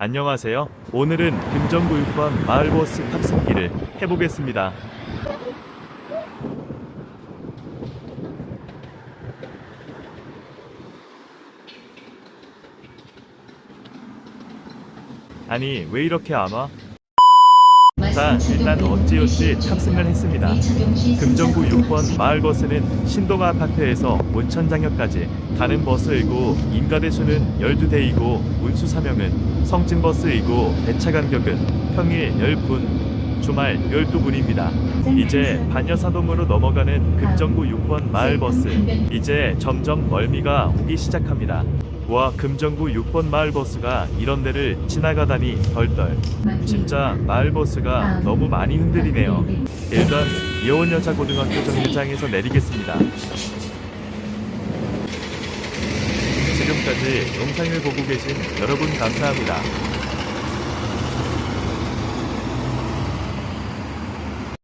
안녕하세요. 오늘은 금정구 6번 마을버스 탑승기를 해보겠습니다. 아니 왜 이렇게 안 와? 자 일단 어찌어찌 탑승을 했습니다. 금정구 6번 마을 버스는 신동아 아파트에서 온천장역까지 가는 버스이고 인가대수는 12대이고 운수 사명은 성진버스이고 배차 간격은 평일 10분, 주말 12분입니다. 이제 반여사동으로 넘어가는 금정구 6번 마을버스 이제 점점 멀미가 오기 시작합니다. 와 금정구 6번 마을버스가 이런 데를 지나가다니 덜덜 진짜 마을버스가 너무 많이 흔들리네요. 일단 예원여자고등학교 정류장에서 내리겠습니다. 지금까지 영상을 보고 계신 여러분 감사합니다.